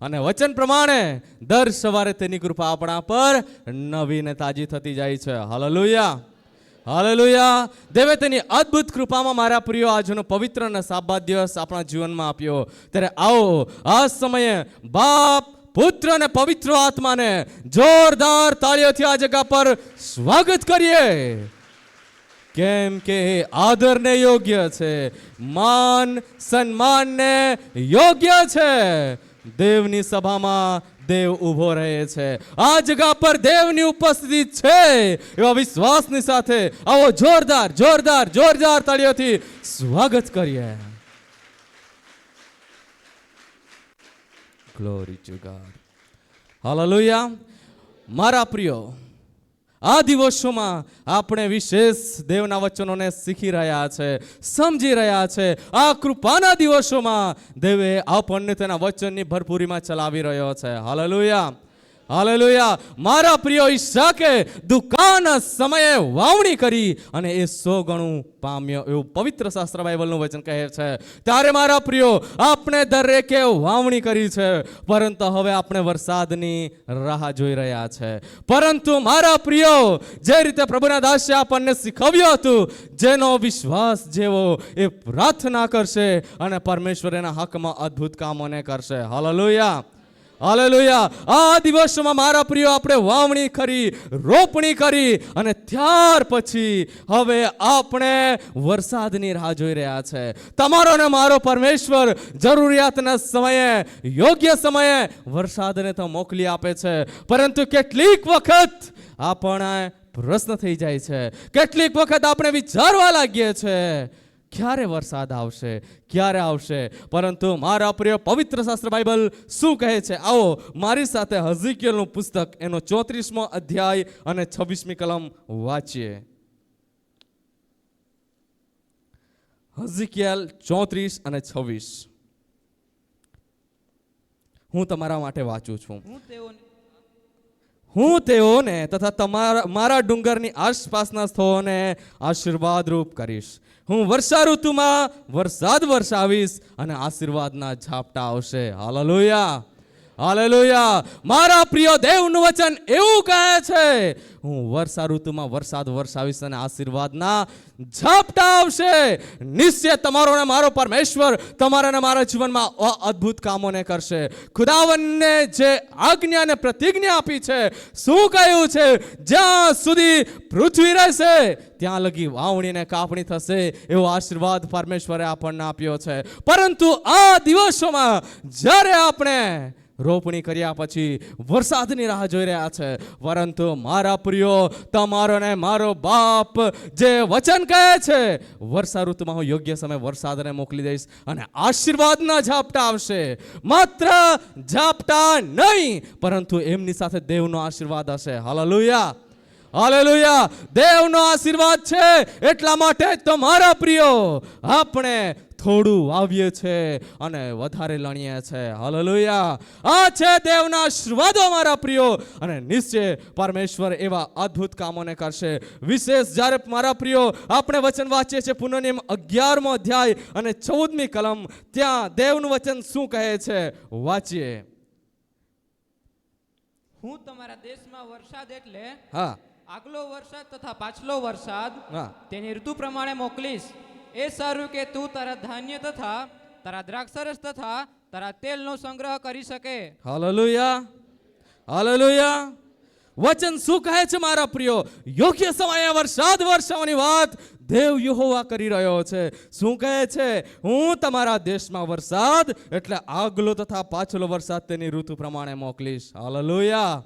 અને વચન પ્રમાણે દર સવારે તેની કૃપા આપણા પર નવી ને તાજી થતી જાય છે. હાલેલુયા. હાલેલુયા. દેવે તેની અદ્ભુત કૃપામાં મારા પ્રિયો આજનો પવિત્ર અને સાબાદ દિવસ આપણા જીવનમાં આપ્યો. ત્યારે આવો, આ સમયે બાપ, પુત્ર અને પવિત્ર આત્માને જોરદાર તાળીઓથી આ જગા પર સ્વાગત કરીએ. કેમ કે આદરને યોગ્ય છે. માન, સન્માનને યોગ્ય છે. દેવની સભામાં દેવ ઊભો રહે છે. આ જગા પર દેવની ઉપસ્થિતિ છે. એવા વિશ્વાસની સાથે આવો જોરદાર જોરદાર જોરદાર તાળીઓથી સ્વાગત કરીએ. ગ્લોરી ટુ ગોડ હાલેલુયા મારા પ્રિયો આ દિવસોમાં આપણે વિશેષ દેવના વચનોને શીખી રહ્યા છે, સમજી રહ્યા છે. આ કૃપાના દિવસોમાં દેવે આપણને તેના વચનની ભરપૂરીમાં ચલાવી રહ્યો છે. હાલેલુયા. હાલેલુયા. મારા પ્રિય ઈશાકે દુકાન સમયે વાવણી કરી અને એ સો ગણું પામ્યો એવું પવિત્ર શાસ્ત્ર બાઇબલનું વચન કહે છે. ત્યારે મારા પ્રિયો, આપણે દરેકે વાવણી કરી છે, પરંતુ હવે આપણે વરસાદની રાહ જોઈ રહ્યા છે. પરંતુ મારા પ્રિયો, જે રીતે પ્રભુના દાસે આપણને શીખવ્યું હતું, જેનો વિશ્વાસ જેવો એ પ્રાર્થના કરશે અને પરમેશ્વર એના હકમાં અદ્ભુત કામોને કરશે. હાલેલુયા. હાલેલુયા. આ દિવસોમાં મારા પ્રિયો, આપણે વાવણી કરી, રોપણી કરી અને ત્યાર પછી હવે આપણે વરસાદની રાહ જોઈ રહ્યા છે. તમારો ને મારો પરમેશ્વર જરૂરિયાતના સમયે, યોગ્ય સમયે વરસાદને તો મોકલી આપે છે. પરંતુ કેટલીક વખત આપણે પ્રશ્ન થઈ જાય છે. કેટલીક વખત આપણે વિચારવા લાગીએ છીએ ક્યારે વરસાદ આવશે? ક્યારે આવશે? પરંતુ મારા પ્રિય પવિત્ર શાસ્ત્ર બાઇબલ શું કહે છે? આવો, મારી સાથે હઝિકિયલનું પુસ્તક એનો ચોત્રીસમો અધ્યાય અને છવ્વીસમી કલમ વાંચીએ. હઝિકિયલ ચોત્રીસ અને છવ્વીસ. હું તમારા માટે વાંચું છું. હું તેઓને હું તેઓને તથા તમારા, મારા ડુંગરની આસપાસના સ્થળોને આશીર્વાદરૂપ કરીશ. હું વર્ષા ઋતુમાં વરસાદ વરસાવીશ અને આશીર્વાદના ઝાપટા આવશે. હાલેલુયા. હાલેલુયા. મારા પ્રિય દેવનું વચન એવું કહે છે, હું વર્ષા ઋતુમાં વરસાદ વરસાવીશ અને આશીર્વાદના ઝાપટા આવશે. નિશ્ચય તમારો ને મારો પરમેશ્વર તમારા મારા જીવનમાં અદ્ભુત કામોને કરશે. ખુદાવનને જે આજ્ઞા અને પ્રતિજ્ઞા આપી છે, શું કહ્યું છે? જ્યાં સુધી પૃથ્વી રહેશે, ત્યાં લગી વાવણી ને કાપણી થશે એવો આશીર્વાદ પરમેશ્વરે આપણને આપ્યો છે. પરંતુ આ દિવસોમાં જ્યારે આપણે રોપણી કર્યા પછી વરસાદની રાહ જોઈ રહ્યા છે. પરંતુ મારા પ્રિયો, તમારો ને મારો બાપ જે વચન કહે છે, વર્ષા ઋતુમાં હું યોગ્ય સમય વરસાદને મોકલી દઈશ અને આશીર્વાદના ઝાપટા આવશે. માત્ર ઝાપટા નહીં, પરંતુ એમની સાથે દેવનો આશીર્વાદ હશે. હાલેલુયા. હાલેલુયા. દેવનો આશીર્વાદ છે એટલા માટે તમારા મારા પ્રિયો, આપણે થોડું વાવીએ છે અને વધારે લણીએ છે. હાલેલુયા. આ છે દેવના આશીર્વાદો મારા પ્રિયો. અને નિશ્ચય પરમેશ્વર એવા અદ્ભુત કામોને કરશે. વિશેષ જ્યારે મારા પ્રિયો આપણે વચન વાંચીએ છીએ પુનઃનિયમ અગિયારમો અધ્યાય અને ચૌદમી કલમ ત્યાં દેવનું વચન શું કહે છે? વાંચીએ. હું તમારા દેશમાં વરસાદ એટલે હા. આગલો વરસાદ તથા પાછલો વરસાદ તેની ઋતુ પ્રમાણે મોકલીશ. એ સારું કે તું તારા ધાન્ય તથા તારા દ્રાક્ષરસ તથા તારા તેલનો સંગ્રહ કરી શકે. હાલેલુયા. હાલેલુયા. વચન શું કહે છે મારા પ્રિયો? યોગ્ય સમયે વરસાદ વર્ષાવાની વાત દેવ યુહોવા કરી રહ્યો છે. શું કહે છે? હું તમારા દેશમાં વરસાદ એટલે આગલો તથા પાછલો વરસાદ તેની ઋતુ પ્રમાણે મોકલીશ. હાલેલુયા.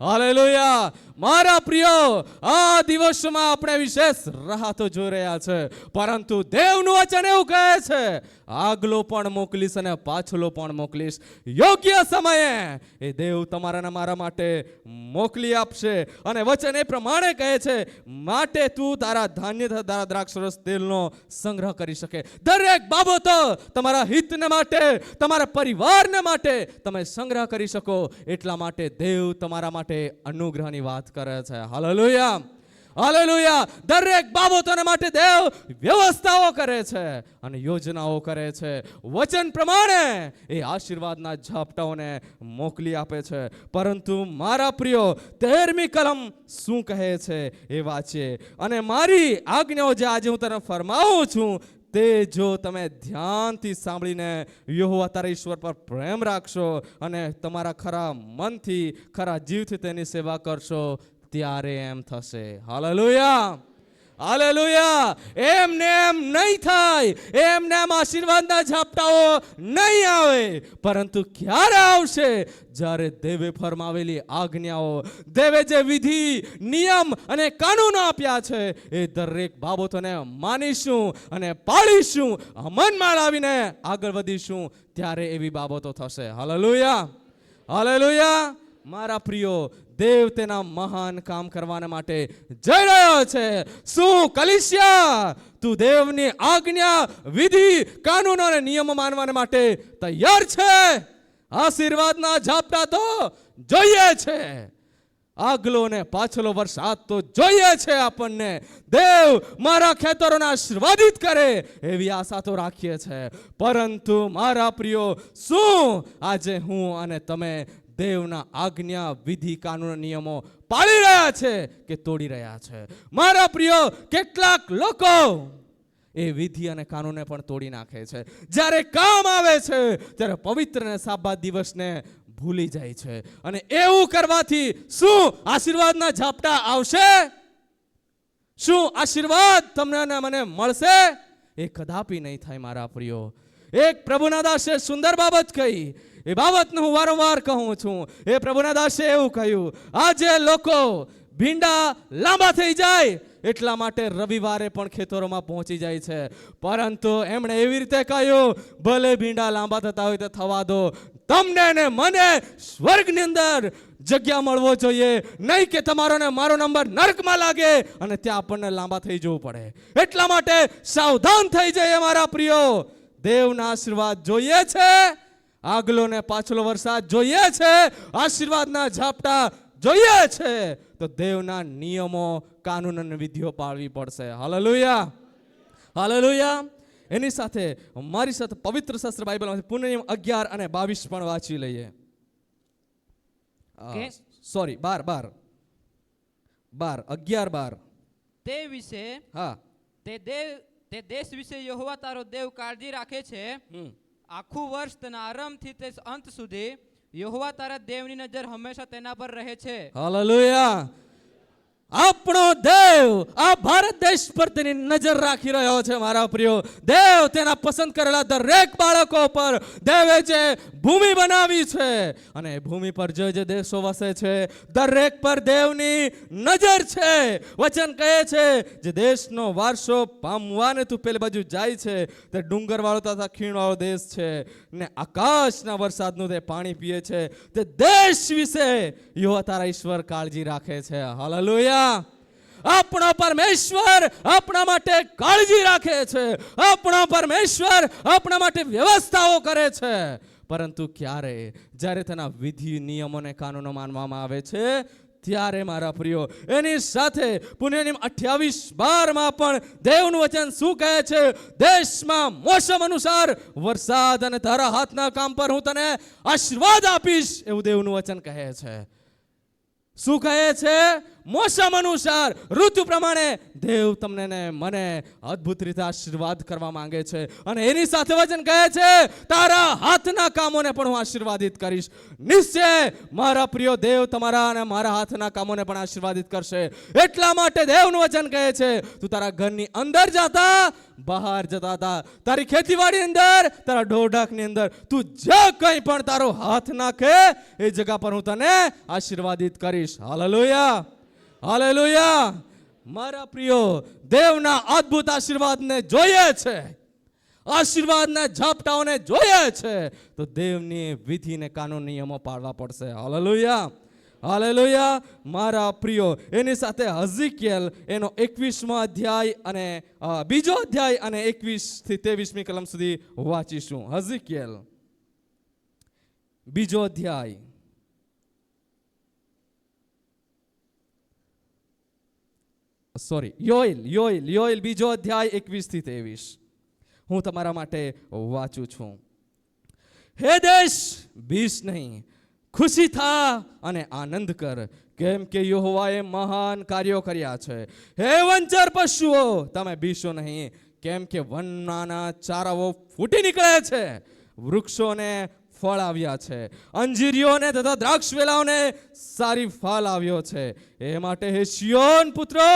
હાલેલુયા. મારા પ્રિયો, આ દિવસોમાં આપણે વિશેષ રાહતો જોઈ રહ્યા છે. પરંતુ દેવનું વચન એવું કહે છે, આગલો પણ મોકલીશ અને પાછલો પણ મોકલીશ. યોગ્ય સમયે એ દેવ તમારાને મારા માટે મોકલી આપશે. અને વચન એ પ્રમાણે કહે છે, માટે તું તારા ધાન્ય તારા દ્રાક્ષરસ તેલનો સંગ્રહ કરી શકે. દરેક બાબતો તમારા હિતને માટે, તમારા પરિવારને માટે તમે સંગ્રહ કરી શકો. એટલા માટે દેવ તમારા માટે અનુગ્રહની વાત કરે છે. હાલેલુયા. હાલેલુયા. દરેક બાબતોને માટે દેવ વ્યવસ્થાઓ કરે છે અને યોજનાઓ કરે છે. વચન પ્રમાણે એ આશીર્વાદના ઝાપટાઓને મોકલી આપે છે. પરંતુ મારા પ્રિયો તેરમી કલમ શું કહે છે એ વાંચીએ. અને મારી આજ્ઞાઓ જે આજે હું તને ફરમાવું છું તે જો તમે ધ્યાનથી સાંભળીને યહોવા તારા ઈશ્વર પર પ્રેમ રાખશો અને તમારા ખરા મનથી, ખરા જીવથી તેની સેવા કરશો, ત્યારે એમ થશે. હાલેલુયા! હાલેલુયા. એમ ને એમ નહીં થાય. એમ ને એમ આશીર્વાદના ઝાપટાઓ નહીં આવે. પરંતુ ક્યારે આવશે? જ્યારે દેવે ફરમાવેલી આજ્ઞાઓ, દેવે જે વિધિ, નિયમ અને કાનૂનો આપ્યા છે, એ દરેક બાબતોને માનીશું અને પાળીશું. અમનમાં લાવીને આગળ વધીશું. ત્યારે એવી બાબતો થશે. હાલેલુયા. હાલેલુયા. મારા પ્રિયો દેવ તેના મહાન કામ કરવાના માટે જઈ રહ્યો છે. શું કલિશિયા તું દેવની આજ્ઞા, વિધિ, કાનૂન અને નિયમો માનવાને માટે તૈયાર છે? આશીર્વાદના ઝાપટા તો જોઈએ છે. આગલો ને પાછલો વરસાદ તો જોઈએ છે આપણને. દેવ મારા ખેતરોને આશીર્વાદિત કરે એવી આશા તો રાખીએ છે. પરંતુ મારા પ્રિયો, શું? આજે હું અને તમે દેવના આજ્ઞા, વિધિ, કાનૂન, નિયમો પાળી રહ્યા છે કે તોડી રહ્યા છે. મારા પ્રિય, કેટલાક લોકો એ વિધિ અને કાનૂને પણ તોડી નાખે છે. જ્યારે કામ આવે છે, ત્યારે પવિત્ર અને સાબા દિવસને ભૂલી જાય છે. અને એવું કરવાથી શું આશીર્વાદના ઝાપટા આવશે? શું આશીર્વાદ તમને મને મળશે? એ કદાપી નહીં થાય મારા પ્રિયો. એક પ્રભુના દાસે સુંદર બાબત કહી એ બાબતને હું વારંવાર કહું છું. એ પ્રભુના દાસે એવું કહ્યું, આજે લોકો ભીંડા લાંબા થઈ જાય, એટલા માટે રવિવારે પણ ખેતરોમાં પહોંચી જાય છે. પરંતુ એમણે એવી રીતે કહ્યું, ભલે ભીંડા લાંબા થતા હોય તો થવા દો. તમને ને મને સ્વર્ગની અંદર જગ્યા મળવો જોઈએ. નહીં કે તમારો ને મારો નંબર નર્કમાં લાગે અને ત્યાં આપણને લાંબા થઈ જવું પડે. એટલા માટે સાવધાન થઈ જઈએ મારા પ્રિયો. દેવના આશીર્વાદ જોઈએ છે. આગલો ને પાછલો વરસાદ જોઈએ છે આશીર્વાદના ઝાપટા જોઈએ છે. તો દેવના નિયમો કાનૂન અને વિધિઓ પાળવી પડશે. હાલેલુયા. હાલેલુયા. એની સાથે મારી સાથે પવિત્ર શાસ્ત્ર બાઇબલમાંથી પુનઃ અગિયાર અને બાવીસ પણ વાંચી લઈએ. સોરી બાર બાર. બાર અગિયાર બાર. તે વિશે હા. તે દેવ તે દેશ વિશે યહોવા તારો દેવ કાળજી રાખે છે. હમ. આખું વર્ષ તેના આરંભથી તે અંત સુધી યહોવા તારા દેવની નજર હંમેશા તેના પર રહે છે. હાલેલુયા. આપણો દેવ આ ભારત દેશ પર તેની નજર રાખી રહ્યો છે, મારા પ્રિયો. દેવ તેના પસંદ કરેલા દરેક બાળકો પર દેવે જે ભૂમિ બનાવી છે અને ભૂમિ પર જે જે દેશો વસે છે, દરેક પર દેવની નજર છે. વચન કહે છે જે દેશનો વારસો પામવાને તું પેલી બાજુ જાય છે, તે ડુંગરવાળો તથા ખીણવાળો દેશ છે ને આકાશના વરસાદનું તે પાણી પીએ છે. તે દેશ વિશે યુવા તારા ઈશ્વર કાળજી રાખે છે. હાલેલુયા. આપણો પરમેશ્વર આપણા માટે કાળજી રાખે છે. આપણો પરમેશ્વર આપણા માટે વ્યવસ્થાઓ કરે છે. પરંતુ ક્યારે? જ્યારે તેના વિધિ નિયમોને કાનૂનો માનવામાં આવે છે, ત્યારે, મારા પ્રિયો, એની સાથે પુણ્યની અઠ્યાવીસ બારમાં પણ દેવનું વચન શું કહે છે? દેશમાં મોસમ અનુસાર વરસાદ અને તારા હાથના કામ પર હું તને આશીર્વાદ આપીશ, એવું દેવનું વચન કહે છે. શું કહે છે? મોસમ અનુસાર ઋતુ પ્રમાણે દેવ તમને ને મને અદ્ભુત રીતે આશીર્વાદ કરવા માંગે છે. અને એની સાથે વચન કહે છે, તારા હાથના કામોને પણ હું આશીર્વાદિત કરીશ. નિશ્ચય મારા પ્રિય દેવ તમારા અને મારા હાથના કામોને પણ આશીર્વાદિત કરશે. એટલા માટે દેવનું વચન કહે છે, તું તારા ઘરની અંદર જાતા, બહાર જતા હતા તારી ખેતીવાડી અંદર, તારા ઢોઢાકની અંદર. તું જે કંઈ પણ તારો હાથ નાખે, એ જગા પર હું તને આશીર્વાદિત કરીશ. હાલેલુયા. હાલેલુયા. મારા પ્રિયો, દેવના અદ્ભુત આશીર્વાદને જોઈએ છે. આશીર્વાદના ઝાપટાઓને જોઈએ છે. તો દેવની વિધિને કાનૂન નિયમો પાળવા પડશે. હાલેલુયા. હાલેલુયા. મારા પ્રિયો, એની સાથે હઝિકિયલ, એનો એકવીસમો અધ્યાય અને બીજો અધ્યાય અને એકવીસથી ત્રેવીસમી કલમ સુધી વાંચીશું. હઝિકિયલ. બીજો અધ્યાય. સોરી યોઇલ યોઇલ યોઇલ બીજો અધ્યાય એકવીસથી ત્રેવીસ. હું તમારા માટે વાંચું છું. હે દેશ બીસ નહીં, ખુશી થા અને આનંદ કર, કેમ કે યહોવાએ મહાન કાર્યો કર્યા છે. હે વંચર પશુઓ, તમે બીશો નહીં, કેમ કે વનના ચારાઓ ફૂટી નીકળે છે. વૃક્ષોને ફળ આવ્યા છે. અંજીરીઓને તથા દ્રાક્ષ વેલાઓને સારી ફળ આવ્યો છે. એ માટે હે શિયોન પુત્રો,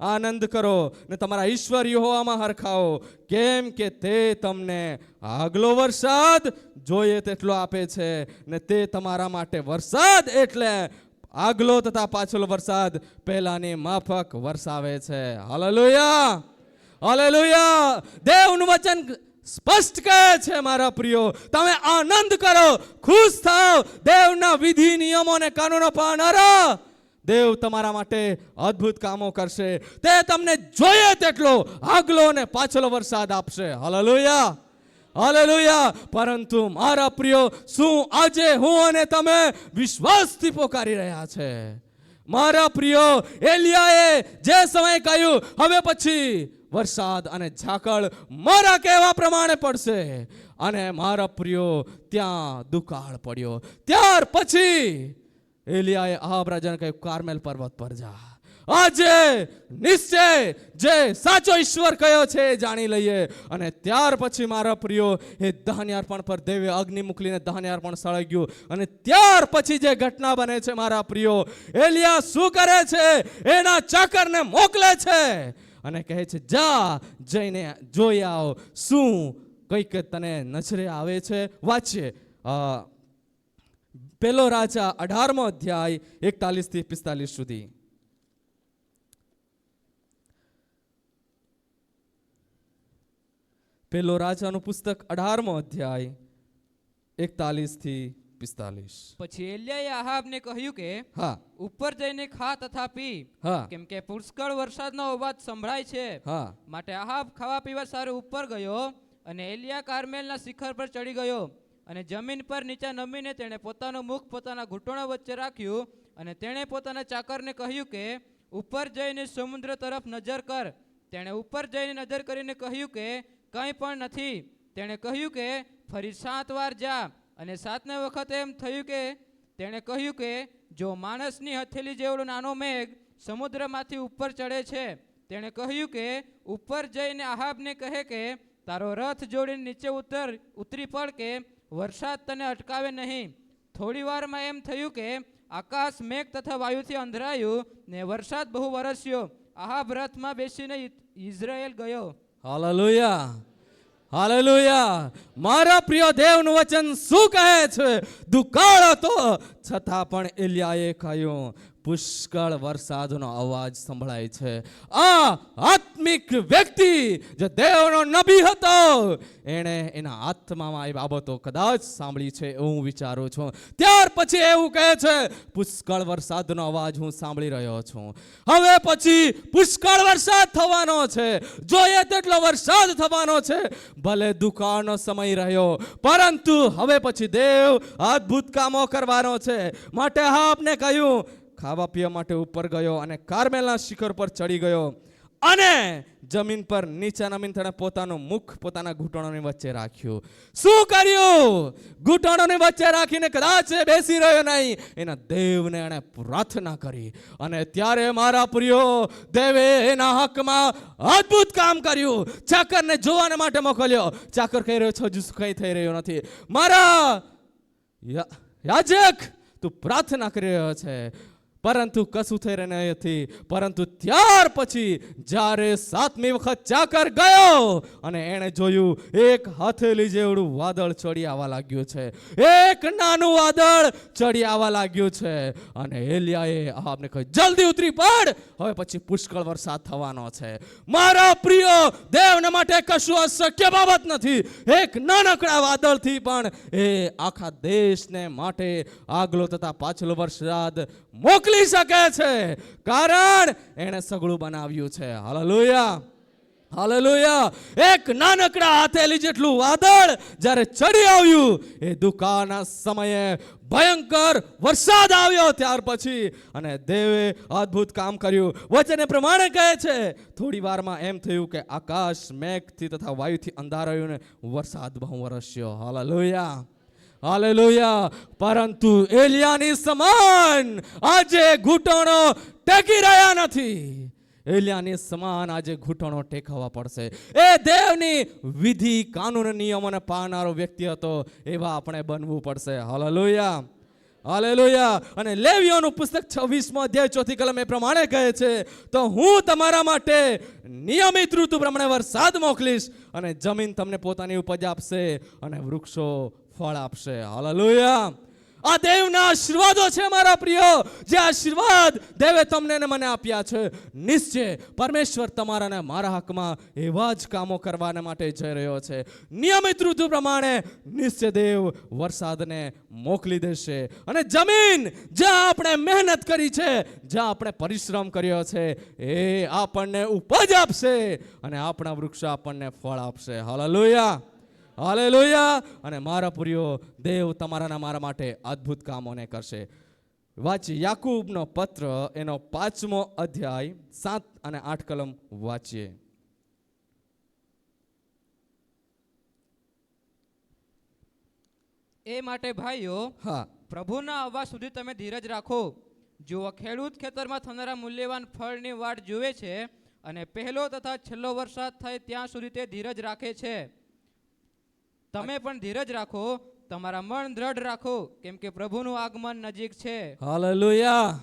આનંદ કરો ને તમારા ઈશ્વર યહોવામાં હરખાઓ. કેમ કે તે તમને આગલો વરસાદ જોઈએ તેટલો આપે છે ને તે તમારા માટે વરસાદ એટલે આગલો તથા પાછલો વરસાદ પહેલાની માફક વરસાવે છે. હાલેલુયા! હાલેલુયા! દેવનું વચન સ્પષ્ટ કહે છે, મારા પ્રિયો, તમે આનંદ કરો, ખુશ થાઓ. દેવના વિધિ, નિયમો અને કાનૂનો પાળનારો દેવ તમારા માટે અદ્ભુત કામો કરશે. તે તમને જોઈએ તેટલો આગલો અને પાછલો વરસાદ આપશે. હાલેલુયા હાલેલુયા પરંતુ મારા પ્રિયો, શું આજે હું અને તમે વિશ્વાસથી પોકારી રહ્યા છે? મારા પ્રિયો, એલિયાએ જે સમય કહ્યું, હવે પછી વરસાદ અને ઝાકળ મારા કહેવા પ્રમાણે પડશે. અને મારા પ્રિયો, ત્યાં દુકાળ પડ્યો. ત્યાર પછી એલિયાએ આ રાજાને કહ્યું, કારમેલ પર્વત પર જા. આજે નિશ્ચય જે સાચો ઈશ્વર કયો છે એ જાણી લઈએ. અને ત્યાર પછી મારા પ્રિયો, એ દહન્યાર્પણ પર દેવે અગ્નિ મોકલીને દહન્યાર્પણ સળગ્યું ગયું. અને ત્યાર પછી જે ઘટના બને છે મારા પ્રિયો, એલિયા શું કરે છે? એના ચાકરને મોકલે છે. અને કહે છે, જા, જઈને જોઈ આવો શું કંઈક તને નજરે આવે છે? વાંચીએ. પેલો રાજા અઢારમો અધ્યાય એકતાલીસથી પિસ્તાલીસ સુધી. પેલો રાજાનું પુસ્તક અઢારમો અધ્યાય એકતાલીસથી પિસ્તાલીસ. પછી એલિયાએ આહાબને કહ્યું કે હા. ઉપર જઈને ખા તથા પી. હા. કેમ કે પુષ્કળ વરસાદનો અવાજ સંભળાય છે. હા. માટે આહાબ ખાવા પીવા સારું ઉપર ગયો અને એલિયા કારમેલના શિખર પર ચડી ગયો અને જમીન પર નીચે નમીને તેણે પોતાનું મુખ પોતાના ઘૂંટણો વચ્ચે રાખ્યું અને તેણે પોતાના ચાકરને કહ્યું કે ઉપર જઈને સમુદ્ર તરફ નજર કર. તેણે ઉપર જઈને નજર કરીને કહ્યું કે કંઈ પણ નથી. તેણે કહ્યું કે ફરી સાત વાર જા. અને સાતને વખતે એમ થયું કે તેણે કહ્યું કે, જો માણસની હથેલી જેવડો નાનો મેઘ સમુદ્રમાંથી ઉપર ચડે છે, તેણે કહ્યું કે, ઉપર જઈને આહાબને કહે કે, તારો રથ જોડીને નીચે ઉતર, ઉતરી પડ કે, વરસાદ તને અટકાવે નહીં. થોડી વારમાં એમ થયું કે, આકાશ, મેઘ તથા વાયુથી અંધરાયું ને વરસાદ બહુ વરસ્યો. આહાબ રથમાં બેસીને ઇઝરાયેલ ગયો. હાલેલુયા. હાલેલુયા. મારા પ્રિય દેવનું વચન શું કહે છે? દુકાળ હતો છતાં પણ એલિયાએ કહ્યું પુષ્કળ વરસાદનો અવાજ સંભળાય છે. આ આત્મિક વ્યક્તિ જે દેવનો નબી હતો, એણે એના આત્મામાં એ બાબતો કદાચ સાંભળી છે એવું હું વિચારું છું. ત્યાર પછી એવું કહે છે, પુષ્કળ વરસાદનો અવાજ હું સાંભળી રહ્યો છું. હવે પછી પુષ્કળ વરસાદ થવાનો છે. જોઈએ તેટલો વરસાદ થવાનો છે. ભલે દુકાળનો સમય રહ્યો, પરંતુ હવે પછી દેવ અદ્ભુત કામો કરવાનો છે. માટે હા આપને કહ્યું ખાવા પીવા માટે ઉપર ગયો અને કારમેલના શિખર પર ચડી ગયો અને જમીન પર નીચે નમીન તેણે પોતાનું મુખ પોતાના ઘૂંટણોની વચ્ચે રાખ્યું. શું કર્યું? ઘૂંટણોની વચ્ચે રાખીને કદાચ બેસી રહ્યો નહીં. એના દેવને એણે પ્રાર્થના કરી અને ત્યારે મારા પ્રિયો, દેવે એના હકમાં અદ્ભુત કામ કર્યું. ચાકરને જોવાને માટે મોકલ્યો. ચાકર કહી રહ્યો, છે હજુ કંઈ થઈ રહ્યો નથી. મારા યાજક, તું પ્રાર્થના કરી રહ્યો છે. પરંતુ કશું થઈ રહ્યું નથી. પરંતુ ત્યાર પછી જ્યારે સાતમી વખત ચાકર ગયો અને એણે જોયું, એક હથેલી જેવડું વાદળ ચડી આવવા લાગ્યું છે. એક નાનું વાદળ ચડી આવવા લાગ્યું છે. અને એલિયાએ આપને કહ્યું, જલ્દી ઉતરી પડ. હવે પછી પુષ્કળ વરસાદ થવાનો છે. મારા પ્રિયો, દેવને માટે કશું અશક્ય બાબત નથી. એક નાનકડા વાદળથી પણ એ આખા દેશને માટે આગલો તથા પાછલો વરસાદ મોકલી શકે છે. કારણ એણે સગળું બનાવ્યું છે. હાલેલુયા. હાલેલુયા. એક નાનકડા હાથેલી જેટલું વાદળ જ્યારે ચડી આવ્યું, એ દુકાળના સમયે ભયંકર વરસાદ આવ્યો ત્યાર પછી અને દેવે અદ્ભુત કામ કર્યું. વચને પ્રમાણે કહે છે, થોડી વારમાં એમ થયું કે આકાશ મેઘથી તથા વાયુથી અંધારાયું ને વરસાદ બહુ વરસ્યો હાલેલુયા. હાલેલુયા. પરંતુ એલિયાની સમાન આજે ઘૂંટણો ટેકી રહ્યા નથી. એલિયાની સમાન આજે ઘૂંટણો ટેકવવા પડશે. એ દેવની વિધિ, કાનૂન નિયમોને પાળનારો વ્યક્તિ હતો, એવા આપણે બનવું પડશે. હાલેલુયા. હાલેલુયા. અને લેવીઓનું પુસ્તક છવ્વીસમો અધ્યાય, ચોથી કલમ એ પ્રમાણે કહે છે, તો હું તમારા માટે નિયમિત ઋતુ પ્રમાણે વરસાદ મોકલીશ અને જમીન તમને પોતાની ઉપજ આપશે અને વૃક્ષો ફળ આપશે. હાલેલુયા. આ દેવના આશીર્વાદો છે મારા પ્રિય. જે આશીર્વાદ દેવે તમને ને મને આપ્યા છે. નિશ્ચય પરમેશ્વર તમારા ને મારા હકમાં એવા જ કામો કરવાને માટે જઈ રહ્યો છે. નિયમિત ઋતુ પ્રમાણે નિશ્ચય દેવ વરસાદને મોકલી દેશે. અને જમીન જ્યાં આપણે મહેનત કરી છે, જ્યાં આપણે પરિશ્રમ કર્યો છે, એ આપણને ઉપજ આપશે અને આપણા વૃક્ષો આપણને ફળ આપશે. હાલેલુયા. હાલેલુયા. અને મારા પુરીઓ દેવ તમારાના મારા માટે અદ્ભુત કામોને કરશે. વાંચી યાકૂબનો પત્ર એનો પાંચમો અધ્યાય સાત અને આઠ કલમ વાંચીએ. એ માટે ભાઈઓ હા. પ્રભુના આવવા સુધી તમે ધીરજ રાખો. જુઓ ખેડૂત ખેતરમાં થનારા મૂલ્યવાન ફળની વાટ જુએ છે અને પહેલો તથા છેલ્લો વરસાદ થાય ત્યાં સુધી તે ધીરજ રાખે છે. તમે પણ ધીરજ રાખો તમારા મન દ્રઢ રાખો કેમ કે પ્રભુનું આગમન નજીક છે. હાલેલુયા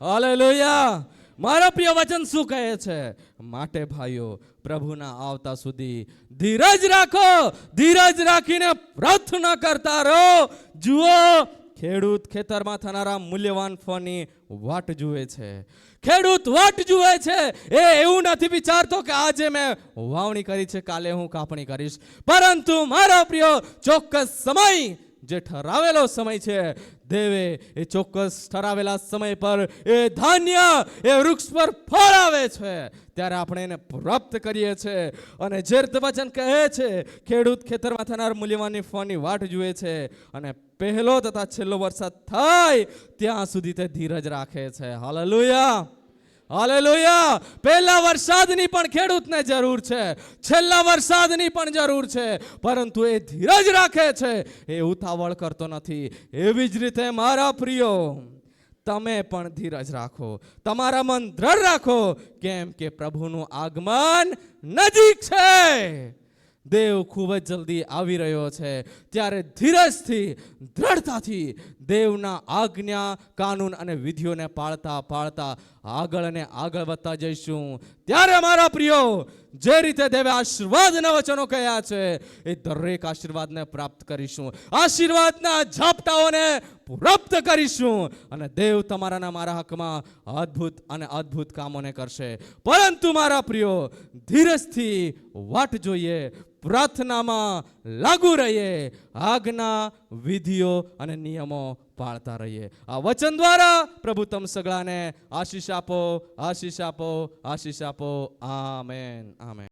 હાલેલુયા. મારા પ્રિય વચન શું કહે છે? માટે ભાઈઓ પ્રભુના આવતા સુધી ધીરજ રાખો ધીરજ રાખીને પ્રાર્થના કરતા રહો. જુઓ ખેડૂત ખેતરમાં થનારા મૂલ્યવાન ફળની વાટ જુએ છે. ખેડૂત વાટ જુએ છે. એ એવું નથી વિચારતો કે આજે મેં વાવણી કરી છે, કાલે હું કાપણી કરીશ. પરંતુ મારા પ્રિય, ચોક્કસ સમય જે ઠરાવેલો સમય છે, દેવે એ ચોક્કસ ઠરાવેલા સમય પર એ ધાન્ય, એ વૃક્ષ પર ફળ આવે છે. ત્યારે આપણે એને પ્રાપ્ત કરીએ છીએ અને જે વચન કહે છે, ખેડૂત ખેતરમાં થનાર મૂલ્યવાની ફળની વાટ જુએ છે અને પહેલો તથા છેલ્લો વરસાદ થાય, ત્યાં સુધી તે ધીરજ રાખે છે. હાલેલુયા. હાલેલુયા. પહેલા વરસાદની પણ ખેડૂતને જરૂર છે. છેલ્લા વરસાદની પણ જરૂર છે. પરંતુ એ ધીરજ રાખે છે. એ ઉતાવળ કરતો નથી. એવી જ રીતે મારા પ્રિયો, તમે પણ ધીરજ રાખો. તમારા મન દ્રઢ રાખો. કેમ કે પ્રભુનું આગમન નજીક છે. દેવ ખૂબ જ જલ્દી આવી રહ્યો છે. ત્યારે ધીરજથી દ્રઢતાથી દેવના આજ્ઞા, કાનૂન અને વિધિઓને પાળતા પાળતા આગળ અને આગળ વધતા જઈશું. ત્યારે મારા પ્રિયો, જે રીતે દેવે આશીર્વાદના વચનો કહ્યા છે, એ દરેક આશીર્વાદને પ્રાપ્ત કરીશું. આશીર્વાદના ઝાપટાઓને પ્રાપ્ત કરીશું અને દેવ તમારાના મારા હકમાં અદ્ભુત અને અદ્ભુત કામોને કરશે. પરંતુ મારા પ્રિયો, ધીરજથી વાટ જોઈએ. પ્રાર્થનામાં લાગુ રહીએ આજ્ઞા વિધિઓ અને નિયમો પાળતા રહીએ. આ વચન દ્વારા પ્રભુ તમ સગળાને આશીષ આપો આશીષ આપો આશીષ આપો. આમેન આમેન.